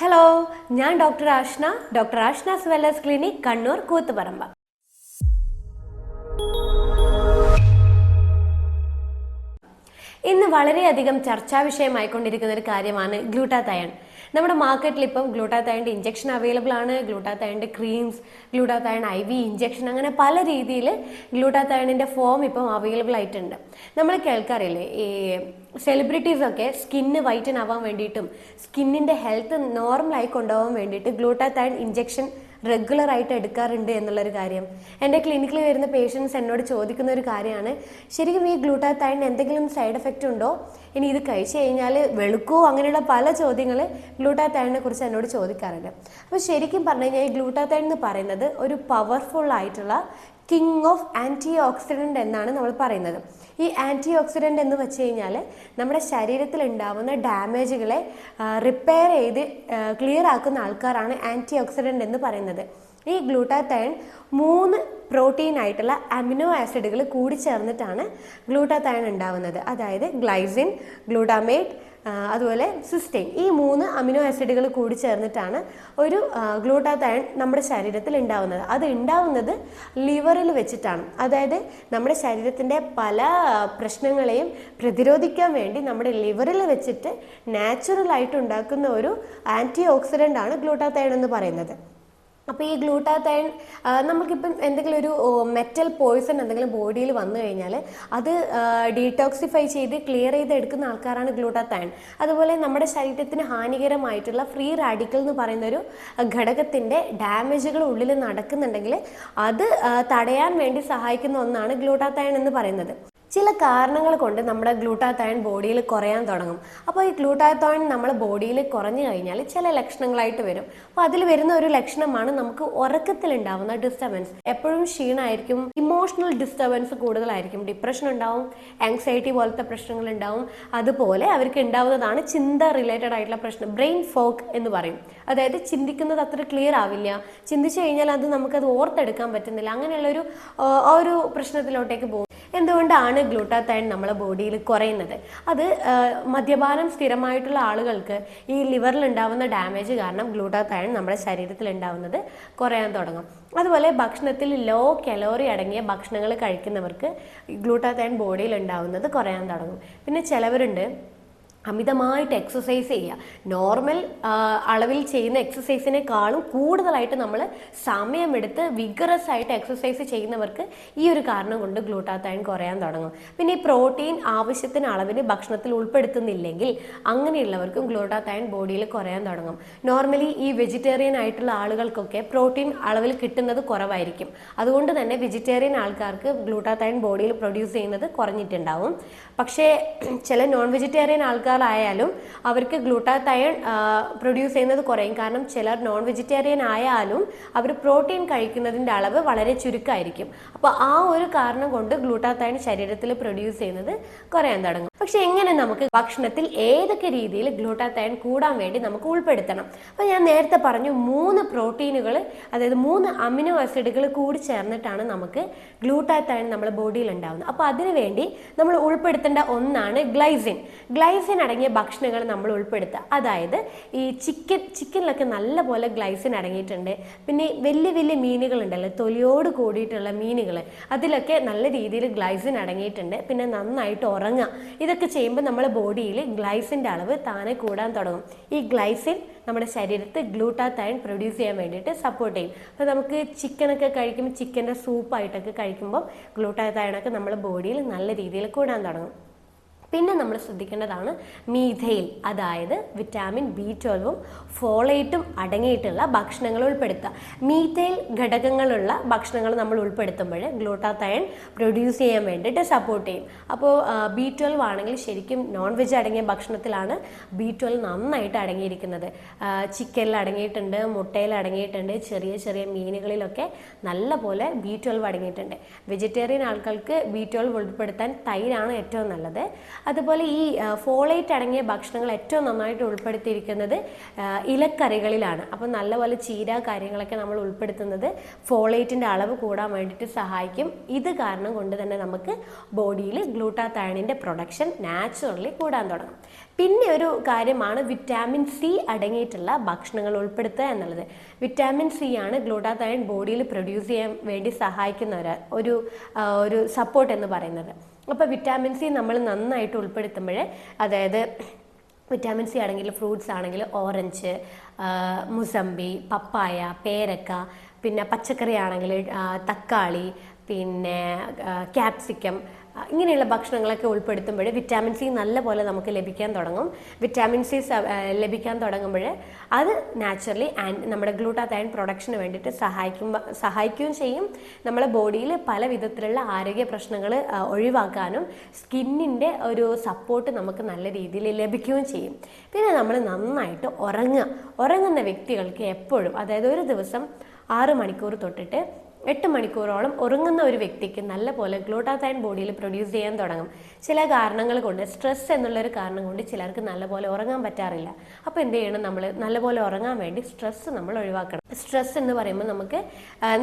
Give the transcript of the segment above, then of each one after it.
Hello ഞാൻ doctor Ashna doctor Ashna's wellness clinic Kannur Koothuparamba. ഇന്ന് വളരെയധികം ചർച്ചാ വിഷയമായിക്കൊണ്ടിരിക്കുന്ന ഒരു കാര്യമാണ് ഗ്ലൂട്ടാതയൺ. നമ്മുടെ മാർക്കറ്റിൽ ഇപ്പം ഗ്ലൂട്ടാതയണിന്റെ ഇഞ്ചക്ഷൻ അവൈലബിൾ ആണ് ഗ്ലൂട്ടാതയണിന്റെ creams glutathione I V injection അങ്ങനെ പല രീതിയിൽ ഗ്ലൂട്ടാതയണിന്റെ ഫോം ഇപ്പം അവൈലബിൾ ആയിട്ടുണ്ട്. നമ്മൾ കേൾക്കാറില്ലേ ഈ സെലിബ്രിറ്റീസൊക്കെ സ്കിന്ന് വൈറ്റൻ ആവാൻ വേണ്ടിയിട്ടും സ്കിന്നിന്റെ ഹെൽത്ത് നോർമലായി കൊണ്ടുപോകാൻ വേണ്ടിയിട്ട് ഗ്ലൂട്ടാതയൺ ഇഞ്ചക്ഷൻ റെഗുലർ ആയിട്ട് എടുക്കാറുണ്ട് എന്നുള്ളൊരു കാര്യം. എന്റെ ക്ലിനിക്കിൽ വരുന്ന പേഷ്യൻസ് എന്നോട് ചോദിക്കുന്ന ഒരു കാര്യമാണ് ശരിക്കും ഈ ഗ്ലൂട്ടാത്തൈൻ എന്തെങ്കിലും സൈഡ് എഫക്റ്റ് ഉണ്ടോ? ഇനി ഇത് കഴിച്ചു കഴിഞ്ഞാൽ വെളുക്കോ അങ്ങനെയുള്ള പല ചോദ്യങ്ങൾ ഗ്ലൂട്ടാത്തൈനെ കുറിച്ച് എന്നോട് ചോദിക്കാറുണ്ട്. അപ്പോൾ ശരിക്കും പറഞ്ഞു കഴിഞ്ഞാൽ ഈ ഗ്ലൂട്ടാത്തൈൻ എന്ന് പറയുന്നത് ഒരു പവർഫുൾ ആയിട്ടുള്ള കിങ് ഓഫ് ആന്റി ഓക്സിഡന്റ് എന്നാണ് നമ്മൾ പറയുന്നത്. ഈ ആന്റി ഓക്സിഡന്റ് എന്ന് വെച്ച് കഴിഞ്ഞാൽ നമ്മുടെ ശരീരത്തിൽ ഉണ്ടാവുന്ന ഡാമേജുകളെ റിപ്പയർ ചെയ്ത് ക്ലിയർ ആക്കുന്ന ആൾക്കാരാണ് ആന്റി ഓക്സിഡന്റ് എന്ന് പറയുന്നത്. ഈ ഗ്ലൂട്ടാത്തയൺ മൂന്ന് പ്രോട്ടീൻ ആയിട്ടുള്ള അമിനോ ആസിഡുകൾ കൂടി ചേർന്നിട്ടാണ് ഗ്ലൂട്ടാത്തയൺ ഉണ്ടാവുന്നത്. അതായത് ഗ്ലൈസിൻ ഗ്ലൂട്ടാമേറ്റ് അതുപോലെ സിസ്റ്റൈൻ ഈ മൂന്ന് അമിനോ ആസിഡുകൾ കൂടി ചേർന്നിട്ടാണ് ഒരു ഗ്ലൂട്ടാത്തയൺ നമ്മുടെ ശരീരത്തിൽ ഉണ്ടാവുന്നത്. അത് ഉണ്ടാവുന്നത് ലിവറിൽ വെച്ചിട്ടാണ്. അതായത് നമ്മുടെ ശരീരത്തിന്റെ പല പ്രശ്നങ്ങളെയും പ്രതിരോധിക്കാൻ വേണ്ടി നമ്മുടെ ലിവറിൽ വെച്ചിട്ട് നാച്ചുറലായിട്ട് ഉണ്ടാക്കുന്ന ഒരു ആന്റി ഓക്സിഡന്റ് ആണ് ഗ്ലൂട്ടാത്തയൺ എന്ന് പറയുന്നത്. അപ്പോൾ ഈ ഗ്ലൂട്ടാത്തൈൻ നമുക്കിപ്പം എന്തെങ്കിലും ഒരു മെറ്റൽ പോയിസൺ എന്തെങ്കിലും ബോഡിയിൽ വന്നു കഴിഞ്ഞാൽ അത് ഡീടോക്സിഫൈ ചെയ്ത് ക്ലിയർ ചെയ്ത് എടുക്കുന്ന ആൾക്കാരാണ് ഗ്ലൂട്ടാത്തൈൻ. അതുപോലെ നമ്മുടെ ശരീരത്തിന് ഹാനികരമായിട്ടുള്ള ഫ്രീ റാഡിക്കൽ എന്ന് പറയുന്ന ഒരു ഘടകത്തിന്റെ ഡാമേജുകൾ ഉള്ളിൽ നടക്കുന്നുണ്ടെങ്കിൽ അത് തടയാൻ വേണ്ടി സഹായിക്കുന്ന ഒന്നാണ് ഗ്ലൂട്ടാത്തൈൻ എന്ന് പറയുന്നത്. ചില കാരണങ്ങൾ കൊണ്ട് നമ്മുടെ ഗ്ലൂട്ടാത്തോയിൻ ബോഡിയിൽ കുറയാൻ തുടങ്ങും. അപ്പോൾ ഈ ഗ്ലൂട്ടാത്തോയിൻ നമ്മുടെ ബോഡിയിൽ കുറഞ്ഞു കഴിഞ്ഞാൽ ചില ലക്ഷണങ്ങളായിട്ട് വരും. അപ്പോൾ അതിൽ വരുന്ന ഒരു ലക്ഷണമാണ് നമുക്ക് ഉറക്കത്തിൽ ഉണ്ടാവുന്ന ഡിസ്റ്റർബൻസ് എപ്പോഴും ക്ഷീണമായിരിക്കും ഇമോഷണൽ ഡിസ്റ്റർബൻസ് കൂടുതലായിരിക്കും. ഡിപ്രഷൻ ഉണ്ടാവും ആങ്സൈറ്റി പോലത്തെ പ്രശ്നങ്ങൾ ഉണ്ടാവും. അതുപോലെ അവർക്ക് ഉണ്ടാവുന്നതാണ് ചിന്ത റിലേറ്റഡ് ആയിട്ടുള്ള പ്രശ്നം ബ്രെയിൻ ഫോക്ക് എന്ന് പറയും. അതായത് ചിന്തിക്കുന്നത് അത്ര ക്ലിയർ ആവില്ല. ചിന്തിച്ചു കഴിഞ്ഞാൽ അത് നമുക്കത് ഓർത്തെടുക്കാൻ പറ്റുന്നില്ല. അങ്ങനെയുള്ളൊരു ആ ഒരു പ്രശ്നത്തിലോട്ടേക്ക് പോകും. എന്തുകൊണ്ടാണ് ഗ്ലൂട്ടാത്തൈൻ നമ്മളെ ബോഡിയിൽ കുറയുന്നത്? അത് മദ്യപാനം സ്ഥിരമായിട്ടുള്ള ആളുകൾക്ക് ഈ ലിവറിൽ ഉണ്ടാവുന്ന ഡാമേജ് കാരണം ഗ്ലൂട്ടാത്തൈൻ നമ്മുടെ ശരീരത്തിൽ ഉണ്ടാവുന്നത് കുറയാൻ തുടങ്ങും. അതുപോലെ ഭക്ഷണത്തിൽ ലോ കലോറി അടങ്ങിയ ഭക്ഷണങ്ങൾ കഴിക്കുന്നവർക്ക് ഗ്ലൂട്ടാത്തൈൻ ബോഡിയിൽ ഉണ്ടാവുന്നത് കുറയാൻ തുടങ്ങും. പിന്നെ ചിലവരുണ്ട് അമിതമായിട്ട് എക്സസൈസ് ചെയ്യുക. നോർമൽ അളവിൽ ചെയ്യുന്ന എക്സസൈസിനേക്കാളും കൂടുതലായിട്ട് നമ്മൾ സമയമെടുത്ത് വിഗറസ് ആയിട്ട് എക്സസൈസ് ചെയ്യുന്നവർക്ക് ഈ ഒരു കാരണം കൊണ്ട് ഗ്ലൂട്ടാത്തൈൻ കുറയാൻ തുടങ്ങും. പിന്നെ ഈ പ്രോട്ടീൻ ആവശ്യത്തിന് അളവിന് ഭക്ഷണത്തിൽ ഉൾപ്പെടുത്തുന്നില്ലെങ്കിൽ അങ്ങനെയുള്ളവർക്കും ഗ്ലൂട്ടാത്തൈൻ ബോഡിയിൽ കുറയാൻ തുടങ്ങും. നോർമലി ഈ വെജിറ്റേറിയൻ ആയിട്ടുള്ള ആളുകൾക്കൊക്കെ പ്രോട്ടീൻ അളവിൽ കിട്ടുന്നത് കുറവായിരിക്കും. അതുകൊണ്ട് തന്നെ വെജിറ്റേറിയൻ ആൾക്കാർക്ക് ഗ്ലൂട്ടാത്തൈൻ ബോഡിയിൽ പ്രൊഡ്യൂസ് ചെയ്യുന്നത് കുറഞ്ഞിട്ടുണ്ടാവും. പക്ഷേ ചില നോൺ വെജിറ്റേറിയൻ ആൾക്കാർ ആയാലും അവർക്ക് ഗ്ലൂട്ടാത്തയൺ പ്രൊഡ്യൂസ് ചെയ്യുന്നത് കുറയും. കാരണം ചിലർ നോൺ വെജിറ്റേറിയൻ ആയാലും അവർ പ്രോട്ടീൻ കഴിക്കുന്നതിന്റെ അളവ് വളരെ ചുരുക്കമായിരിക്കും അപ്പോൾ ആ ഒരു കാരണം കൊണ്ട് ഗ്ലൂട്ടാത്തയൺ ശരീരത്തിൽ പ്രൊഡ്യൂസ് ചെയ്യുന്നത് കുറയാൻ തുടങ്ങും. പക്ഷെ എങ്ങനെ നമുക്ക് ഭക്ഷണത്തിൽ ഏതൊക്കെ രീതിയിൽ ഗ്ലൂട്ടാത്തയൺ കൂടാൻ വേണ്ടി നമുക്ക് ഉൾപ്പെടുത്തണം? അപ്പോൾ ഞാൻ നേരത്തെ പറഞ്ഞു മൂന്ന് പ്രോട്ടീനുകൾ അതായത് മൂന്ന് അമിനോ ആസിഡുകൾ കൂടി ചേർന്നിട്ടാണ് നമുക്ക് ഗ്ലൂട്ടാത്തയൺ നമ്മുടെ ബോഡിയിൽ ഉണ്ടാകുന്നത് അപ്പോൾ അതിനു വേണ്ടി നമ്മൾ ഉൾപ്പെടുത്തേണ്ട ഒന്നാണ് ഗ്ലൈസിൻ. ഗ്ലൈസിൻ അടങ്ങിയ ഭക്ഷണങ്ങൾ നമ്മൾ ഉൾപ്പെടുത്തുക. അതായത് ഈ ചിക്കൻ ചിക്കനിലൊക്കെ നല്ല പോലെ ഗ്ലൈസിൻ അടങ്ങിയിട്ടുണ്ട്. പിന്നെ വലിയ വലിയ മീനുകൾ ഉണ്ടല്ലോ തൊലിയോട് കൂടിയിട്ടുള്ള മീനുകൾ അതിലൊക്കെ നല്ല രീതിയിൽ ഗ്ലൈസിൻ അടങ്ങിയിട്ടുണ്ട്. പിന്നെ നന്നായിട്ട് ഉറങ്ങുക. ഇതൊക്കെ ചെയ്യുമ്പോൾ നമ്മുടെ ബോഡിയിൽ ഗ്ലൈസിന്റെ അളവ് താനെ കൂടാൻ തുടങ്ങും. ഈ ഗ്ലൈസിൻ നമ്മുടെ ശരീരത്ത് ഗ്ലൂട്ടാത്തായൻ പ്രൊഡ്യൂസ് ചെയ്യാൻ വേണ്ടിയിട്ട് സപ്പോർട്ട് ചെയ്യും. അപ്പോൾ നമുക്ക് ചിക്കനൊക്കെ കഴിക്കുമ്പോൾ ചിക്കന്റെ സൂപ്പായിട്ടൊക്കെ കഴിക്കുമ്പോൾ ഗ്ലൂട്ടാത്തായനൊക്കെ നമ്മുടെ ബോഡിയിൽ നല്ല രീതിയിൽ കൂടാൻ തുടങ്ങും. പിന്നെ നമ്മൾ ശ്രദ്ധിക്കേണ്ടതാണ് മീഥയിൽ അതായത് വിറ്റാമിൻ ബി ട്വൽവും ഫോളേറ്റും അടങ്ങിയിട്ടുള്ള ഭക്ഷണങ്ങൾ ഉൾപ്പെടുത്തുക. മീഥയിൽ ഘടകങ്ങളുള്ള ഭക്ഷണങ്ങൾ നമ്മൾ ഉൾപ്പെടുത്തുമ്പോൾ ഗ്ലൂട്ടാത്തയൺ പ്രൊഡ്യൂസ് ചെയ്യാൻ വേണ്ടിയിട്ട് സപ്പോർട്ട് ചെയ്യും. അപ്പോൾ ബി ട്വൽവ് ആണെങ്കിൽ ശരിക്കും നോൺ വെജ് അടങ്ങിയ ഭക്ഷണത്തിലാണ് ബി ട്വൽവ് നന്നായിട്ട് അടങ്ങിയിരിക്കുന്നത്. ചിക്കനിൽ അടങ്ങിയിട്ടുണ്ട് മുട്ടയിൽ അടങ്ങിയിട്ടുണ്ട് ചെറിയ ചെറിയ മീനുകളിലൊക്കെ നല്ല പോലെ ബി ട്വൽവ് അടങ്ങിയിട്ടുണ്ട്. വെജിറ്റേറിയൻ ആൾക്കാർക്ക് ബി ട്വൽവ് ഉൾപ്പെടുത്താൻ തൈരാണ് ഏറ്റവും നല്ലത്. അതുപോലെ ഈ ഫോളേറ്റ് അടങ്ങിയ ഭക്ഷണങ്ങൾ ഏറ്റവും നന്നായിട്ട് ഉൾപ്പെടുത്തിയിരിക്കുന്നത് ഇലക്കറികളിലാണ്. അപ്പം നല്ലപോലെ ചീര കാര്യങ്ങളൊക്കെ നമ്മൾ ഉൾപ്പെടുത്തുന്നത് ഫോളേറ്റിന്റെ അളവ് കൂടാൻ വേണ്ടിയിട്ട് സഹായിക്കും. ഇത് കാരണം കൊണ്ട് തന്നെ നമുക്ക് ബോഡിയിൽ ഗ്ലൂട്ടാതയണിന്റെ പ്രൊഡക്ഷൻ നാച്ചുറലി കൂടാൻ തുടങ്ങും. പിന്നെ ഒരു കാര്യമാണ് വിറ്റാമിൻ സി അടങ്ങിയിട്ടുള്ള ഭക്ഷണങ്ങൾ ഉൾപ്പെടുത്തുക എന്നുള്ളത്. വിറ്റാമിൻ സി ആണ് ഗ്ലൂട്ടാതയൺ ബോഡിയിൽ പ്രൊഡ്യൂസ് ചെയ്യാൻ വേണ്ടി സഹായിക്കുന്ന ഒരു ഒരു സപ്പോർട്ട് എന്ന് പറയുന്നത്. അപ്പോൾ വിറ്റാമിൻ സി നമ്മൾ നന്നായിട്ട് ഉൾപ്പെടുത്തുമ്പോൾ അതായത് വിറ്റാമിൻ സി ആണെങ്കിൽ ഫ്രൂട്ട്സ് ആണെങ്കിൽ ഓറഞ്ച് മുസമ്പി പപ്പായ പേരക്ക പിന്നെ പച്ചക്കറി ആണെങ്കിൽ തക്കാളി പിന്നെ ക്യാപ്സിക്കം ഇങ്ങനെയുള്ള ഭക്ഷണങ്ങളൊക്കെ ഉൾപ്പെടുത്തുമ്പോൾ വിറ്റാമിൻ സി നല്ലപോലെ നമുക്ക് ലഭിക്കാൻ തുടങ്ങും. വിറ്റാമിൻ സി ലഭിക്കാൻ തുടങ്ങുമ്പോൾ അത് നാച്ചുറലി ആൻഡ് നമ്മുടെ ഗ്ലൂട്ടാത്തയൺ പ്രൊഡക്ഷന് വേണ്ടിയിട്ട് സഹായിക്കും സഹായിക്കുകയും ചെയ്യും. നമ്മുടെ ബോഡിയിൽ പല വിധത്തിലുള്ള ആരോഗ്യ പ്രശ്നങ്ങൾ ഒഴിവാക്കാനും സ്കിന്നിന്റെ ഒരു സപ്പോർട്ട് നമുക്ക് നല്ല രീതിയിൽ ലഭിക്കുകയും ചെയ്യും. പിന്നെ നമ്മൾ നന്നായിട്ട് ഉറങ്ങുക. ഉറങ്ങുന്ന വ്യക്തികൾക്ക് എപ്പോഴും അതായത് ഒരു ദിവസം ആറ് മണിക്കൂർ തൊട്ടിട്ട് എട്ട് മണിക്കൂറോളം ഉറങ്ങുന്ന ഒരു വ്യക്തിക്ക് നല്ല പോലെ ഗ്ലൂട്ടാതൈൻ ബോഡിയിൽ പ്രൊഡ്യൂസ് ചെയ്യാൻ തുടങ്ങും. ചില കാരണങ്ങൾ കൊണ്ട് സ്ട്രെസ് എന്നുള്ളൊരു കാരണം കൊണ്ട് ചിലർക്ക് നല്ലപോലെ ഉറങ്ങാൻ പറ്റാറില്ല. അപ്പോൾ എന്ത് ചെയ്യണം നമ്മൾ നല്ലപോലെ ഉറങ്ങാൻ വേണ്ടി സ്ട്രെസ് നമ്മൾ ഒഴിവാക്കണം. സ്ട്രെസ് എന്ന് പറയുമ്പോൾ നമുക്ക്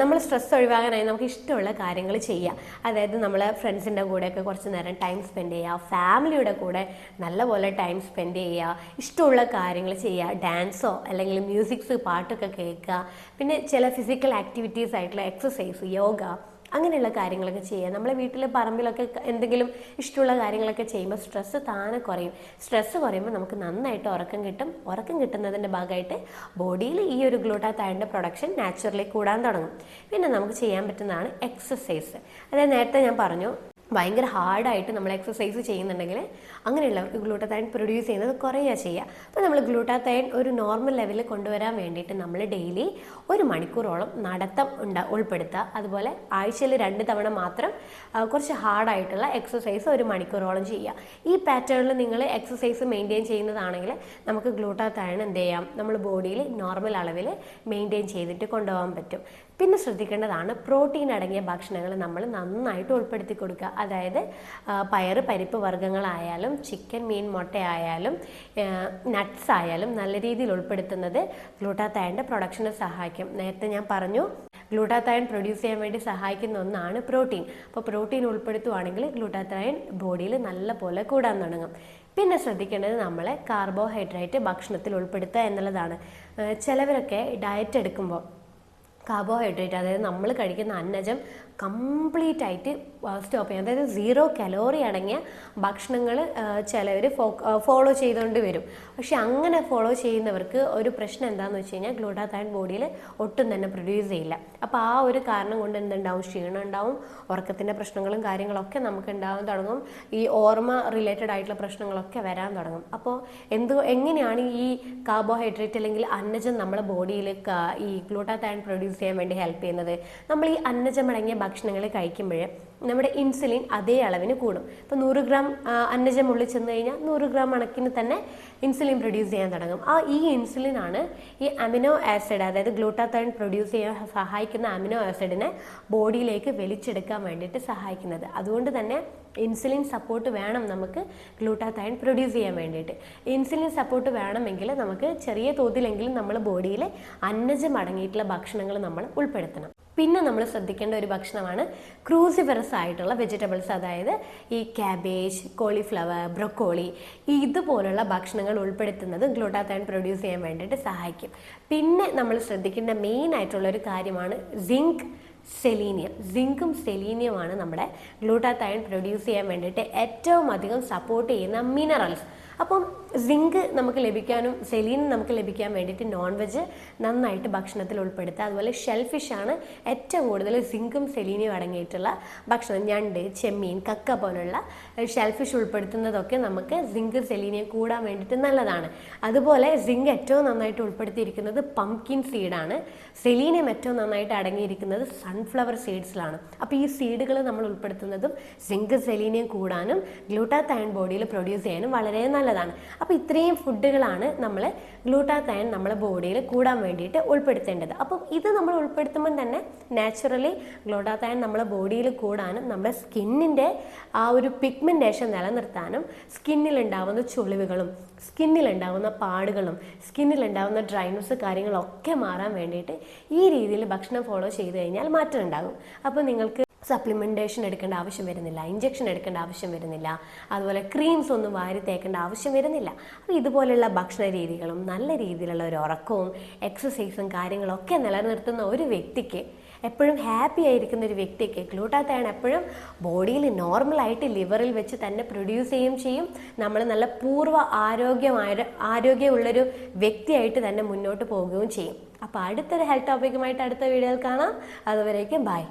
നമ്മൾ സ്ട്രെസ് ഒഴിവാക്കാനായി നമുക്ക് ഇഷ്ടമുള്ള കാര്യങ്ങൾ ചെയ്യാം. അതായത് നമ്മൾ ഫ്രണ്ട്സിന്റെ കൂടെയൊക്കെ കുറച്ച് നേരം ടൈം സ്പെൻഡ് ചെയ്യുക ഫാമിലിയുടെ കൂടെ നല്ലപോലെ ടൈം സ്പെൻഡ് ചെയ്യുക ഇഷ്ടമുള്ള കാര്യങ്ങൾ ചെയ്യുക ഡാൻസോ അല്ലെങ്കിൽ മ്യൂസിക്സ് പാട്ടൊക്കെ കേൾക്കുക. പിന്നെ ചില ഫിസിക്കൽ ആക്ടിവിറ്റീസ് ആയിട്ടുള്ള എക്സസൈസ് യോഗ അങ്ങനെയുള്ള കാര്യങ്ങളൊക്കെ ചെയ്യുക. നമ്മളെ വീട്ടിലെ പറമ്പിലൊക്കെ എന്തെങ്കിലും ഇഷ്ടമുള്ള കാര്യങ്ങളൊക്കെ ചെയ്യുമ്പോൾ സ്ട്രെസ്സ് താനെ കുറയും. സ്ട്രെസ്സ് കുറയുമ്പോൾ നമുക്ക് നന്നായിട്ട് ഉറക്കം കിട്ടും. ഉറക്കം കിട്ടുന്നതിന്റെ ഭാഗമായിട്ട് ബോഡിയിൽ ഈ ഒരു ഗ്ലൂട്ടാത്തായന്റെ പ്രൊഡക്ഷൻ നാച്ചുറലി കൂടാൻ തുടങ്ങും. പിന്നെ നമുക്ക് ചെയ്യാൻ പറ്റുന്നതാണ് എക്സസൈസ് അതായത് നേരത്തെ ഞാൻ പറഞ്ഞു ഭയങ്കര ഹാർഡായിട്ട് നമ്മൾ എക്സസൈസ് ചെയ്യുന്നുണ്ടെങ്കിൽ അങ്ങനെയുള്ളവർക്ക് ഗ്ലൂട്ടാത്തയൺ പ്രൊഡ്യൂസ് ചെയ്യുന്നത് കുറയുക ചെയ്യുക. അപ്പോൾ നമ്മൾ ഗ്ലൂട്ടാത്തയൺ ഒരു നോർമൽ ലെവലിൽ കൊണ്ടുവരാൻ വേണ്ടിയിട്ട് നമ്മൾ ഡെയിലി ഒരു മണിക്കൂറോളം നടത്തം ഉണ്ടാ ഉൾപ്പെടുത്തുക. അതുപോലെ ആഴ്ചയിൽ രണ്ട് തവണ മാത്രം കുറച്ച് ഹാർഡായിട്ടുള്ള എക്സസൈസ് ഒരു മണിക്കൂറോളം ചെയ്യുക. ഈ പാറ്റേണിൽ നിങ്ങൾ എക്സസൈസ് മെയിന്റെയിൻ ചെയ്യുന്നതാണെങ്കിൽ നമുക്ക് ഗ്ലൂട്ടാത്തയൺ എന്ത് ചെയ്യാം? നമ്മൾ ബോഡിയിൽ നോർമൽ അളവിൽ മെയിന്റെയിൻ ചെയ്തിട്ട് കൊണ്ടുപോകാൻ പറ്റും. പിന്നെ ശ്രദ്ധിക്കേണ്ടതാണ് പ്രോട്ടീൻ അടങ്ങിയ ഭക്ഷണങ്ങൾ നമ്മൾ നന്നായിട്ട് ഉൾപ്പെടുത്തി കൊടുക്കുക. അതായത് പയർ പരിപ്പ് വർഗങ്ങളായാലും ചിക്കൻ മീൻ മുട്ട ആയാലും നട്ട്സ് ആയാലും നല്ല രീതിയിൽ ഉൾപ്പെടുത്തുന്നത് ഗ്ലൂട്ടാത്തയന്റെ പ്രൊഡക്ഷനെ സഹായിക്കും. നേരത്തെ ഞാൻ പറഞ്ഞു ഗ്ലൂട്ടാത്തൈൻ പ്രൊഡ്യൂസ് ചെയ്യാൻ വേണ്ടി സഹായിക്കുന്ന ഒന്നാണ് പ്രോട്ടീൻ. അപ്പോൾ പ്രോട്ടീൻ ഉൾപ്പെടുത്തുവാണെങ്കിൽ ഗ്ലൂട്ടാത്തൈൻ ബോഡിയിൽ നല്ല പോലെ കൂടാൻ തുടങ്ങും. പിന്നെ ശ്രദ്ധിക്കേണ്ടത് നമ്മളെ കാർബോഹൈഡ്രേറ്റ് ഭക്ഷണത്തിൽ ഉൾപ്പെടുത്തുക എന്നുള്ളതാണ്. ചിലവരൊക്കെ ഡയറ്റ് എടുക്കുമ്പോൾ കാർബോഹൈഡ്രേറ്റ് അതായത് നമ്മൾ കഴിക്കുന്ന അന്നജം കംപ്ലീറ്റ് ആയിട്ട് സ്റ്റോപ്പ് ചെയ്യും. അതായത് സീറോ കലോറി അടങ്ങിയ ഭക്ഷണങ്ങൾ ചിലവർ ഫോളോ ചെയ്തുകൊണ്ട് വരും. പക്ഷെ അങ്ങനെ ഫോളോ ചെയ്യുന്നവർക്ക് ഒരു പ്രശ്നം എന്താണെന്ന് വെച്ച് കഴിഞ്ഞാൽ ഗ്ലൂട്ടാത്തൈൻ ബോഡിയിൽ ഒട്ടും തന്നെ പ്രൊഡ്യൂസ് ചെയ്യില്ല. അപ്പോൾ ആ ഒരു കാരണം കൊണ്ട് എന്തുണ്ടാവും? ക്ഷീണം ഉണ്ടാവും. ഉറക്കത്തിന്റെ പ്രശ്നങ്ങളും കാര്യങ്ങളൊക്കെ നമുക്ക് ഉണ്ടാവാൻ തുടങ്ങും. ഈ ഓർമ്മ റിലേറ്റഡ് ആയിട്ടുള്ള പ്രശ്നങ്ങളൊക്കെ വരാൻ തുടങ്ങും. അപ്പോൾ എന്ത് എങ്ങനെയാണ് ഈ കാർബോഹൈഡ്രേറ്റ് അല്ലെങ്കിൽ അന്നജം നമ്മുടെ ബോഡിയിൽ ഈ ഗ്ലൂട്ടാത്തൈൻ പ്രൊഡ്യൂസ് ചെയ്യാൻ വേണ്ടി ഹെൽപ്പ് ചെയ്യുന്നത്? നമ്മൾ ഈ അന്നജം അടങ്ങിയ ഭക്ഷണങ്ങൾ കഴിക്കുമ്പോൾ നമ്മുടെ ഇൻസുലിൻ അതേ അളവിന് കൂടും. ഇപ്പോൾ നൂറ് ഗ്രാം അന്നജം ഉള്ളിൽ ചെന്ന് കഴിഞ്ഞാൽ നൂറ് ഗ്രാം കണക്കിന് തന്നെ ഇൻസുലിൻ പ്രൊഡ്യൂസ് ചെയ്യാൻ തുടങ്ങും. ആ ഈ ഇൻസുലിൻ ആണ് ഈ അമിനോ ആസിഡ് അതായത് ഗ്ലൂട്ടാത്തൈൻ പ്രൊഡ്യൂസ് ചെയ്യാൻ സഹായിക്കുന്ന അമിനോ ആസിഡിനെ ബോഡിയിലേക്ക് വലിച്ചെടുക്കാൻ വേണ്ടിയിട്ട് സഹായിക്കുന്നത്. അതുകൊണ്ട് തന്നെ ഇൻസുലിൻ സപ്പോർട്ട് വേണം നമുക്ക് ഗ്ലൂട്ടാത്തൈൻ പ്രൊഡ്യൂസ് ചെയ്യാൻ വേണ്ടിയിട്ട്. ഇൻസുലിൻ സപ്പോർട്ട് വേണമെങ്കിൽ നമുക്ക് ചെറിയ തോതിലെങ്കിലും നമ്മൾ ബോഡിയിലെ അന്നജം അടങ്ങിയിട്ടുള്ള ഭക്ഷണങ്ങൾ നമ്മൾ ഉൾപ്പെടുത്തണം. പിന്നെ നമ്മൾ ശ്രദ്ധിക്കേണ്ട ഒരു ഭക്ഷണമാണ് ക്രൂസിഫറസ് ആയിട്ടുള്ള വെജിറ്റബിൾസ് അതായത് ഈ ക്യാബേജ് കോളിഫ്ലവർ ബ്രൊക്കോളി ഇതുപോലുള്ള ഭക്ഷണങ്ങൾ ഉൾപ്പെടുത്തുന്നത് ഗ്ലൂട്ടാത്തൈൻ പ്രൊഡ്യൂസ് ചെയ്യാൻ വേണ്ടിയിട്ട് സഹായിക്കും. പിന്നെ നമ്മൾ ശ്രദ്ധിക്കേണ്ട മെയിൻ ആയിട്ടുള്ള ഒരു കാര്യമാണ് സിങ്ക് സെലീനിയം സിങ്കും സെലീനിയമാണ് നമ്മുടെ ഗ്ലൂട്ടാത്തൈൻ പ്രൊഡ്യൂസ് ചെയ്യാൻ വേണ്ടിയിട്ട് ഏറ്റവും അധികം സപ്പോർട്ട് ചെയ്യുന്ന മിനറൽസ് അപ്പം സിങ്ക് നമുക്ക് ലഭിക്കാനും സെലീൻ നമുക്ക് ലഭിക്കാൻ വേണ്ടിയിട്ട് നോൺ വെജ് നന്നായിട്ട് ഭക്ഷണത്തിൽ ഉൾപ്പെടുത്തുക. അതുപോലെ ഷെൽഫിഷ് ആണ് ഏറ്റവും കൂടുതൽ സിങ്കും സെലീനിയും അടങ്ങിയിട്ടുള്ള ഭക്ഷണം. ഞണ്ട് ചെമ്മീൻ കക്ക പോലുള്ള ഷെൽഫിഷ് ഉൾപ്പെടുത്തുന്നതൊക്കെ നമുക്ക് സിങ്ക് സെലീനിയം കൂടാൻ വേണ്ടിയിട്ട് നല്ലതാണ്. അതുപോലെ സിങ്ക് ഏറ്റവും നന്നായിട്ട് ഉൾപ്പെടുത്തിയിരിക്കുന്നത് പംകിൻ സീഡാണ് സെലീനിയം ഏറ്റവും നന്നായിട്ട് അടങ്ങിയിരിക്കുന്നത് സൺഫ്ലവർ സീഡ്സിലാണ് അപ്പോൾ ഈ സീഡുകൾ നമ്മൾ ഉൾപ്പെടുത്തുന്നതും സിങ്ക് സെലീനിയം കൂടാനും ഗ്ലൂട്ടാത്തൈൻ ബോഡിയിൽ പ്രൊഡ്യൂസ് ചെയ്യാനും വളരെ നല്ലതാണ്. നല്ലതാണ് അപ്പോൾ ഇത്രയും ഫുഡുകളാണ് നമ്മൾ ഗ്ലൂട്ടാത്തയൺ നമ്മളെ ബോഡിയിൽ കൂടാൻ വേണ്ടിയിട്ട് ഉൾപ്പെടുത്തേണ്ടത്. അപ്പം ഇത് നമ്മൾ ഉൾപ്പെടുത്തുമ്പം തന്നെ നാച്ചുറലി ഗ്ലൂട്ടാത്തയൺ നമ്മളെ ബോഡിയിൽ കൂടാനും നമ്മുടെ സ്കിന്നിന്റെ ആ ഒരു പിഗ്മെന്റേഷൻ നിലനിർത്താനും സ്കിന്നിലുണ്ടാവുന്ന ചുളിവുകളും സ്കിന്നിലുണ്ടാവുന്ന പാടുകളും സ്കിന്നിലുണ്ടാവുന്ന ഡ്രൈനസ് കാര്യങ്ങളൊക്കെ മാറാൻ വേണ്ടിയിട്ട് ഈ രീതിയിൽ ഭക്ഷണം ഫോളോ ചെയ്ത് കഴിഞ്ഞാൽ മാറ്റം ഉണ്ടാകും. അപ്പോൾ നിങ്ങൾക്ക് സപ്ലിമെന്റേഷൻ എടുക്കേണ്ട ആവശ്യം വരുന്നില്ല ഇഞ്ചക്ഷൻ എടുക്കേണ്ട ആവശ്യം വരുന്നില്ല അതുപോലെ ക്രീംസ് ഒന്നും വാരി തേക്കേണ്ട ആവശ്യം വരുന്നില്ല. അപ്പോൾ ഇതുപോലെയുള്ള ഭക്ഷണ രീതികളും നല്ല രീതിയിലുള്ള ഒരു ഉറക്കവും എക്സസൈസും കാര്യങ്ങളൊക്കെ നിലനിർത്തുന്ന ഒരു വ്യക്തിക്ക് എപ്പോഴും ഹാപ്പി ആയിരിക്കുന്ന ഒരു വ്യക്തിക്ക് ഗ്ലൂട്ടാത്തയാണ് എപ്പോഴും ബോഡിയിൽ നോർമലായിട്ട് ലിവറിൽ വെച്ച് തന്നെ പ്രൊഡ്യൂസ് ചെയ്യുകയും ചെയ്യും. നമ്മൾ നല്ല പൂർവ ആരോഗ്യമായ ആരോഗ്യമുള്ളൊരു വ്യക്തിയായിട്ട് തന്നെ മുന്നോട്ട് പോവുകയും ചെയ്യും. അപ്പോൾ അടുത്തൊരു ഹെൽത്ത് ടോപ്പിക്കുമായിട്ട് അടുത്ത വീഡിയോയിൽ കാണാം. അതുവരേക്കും ബൈ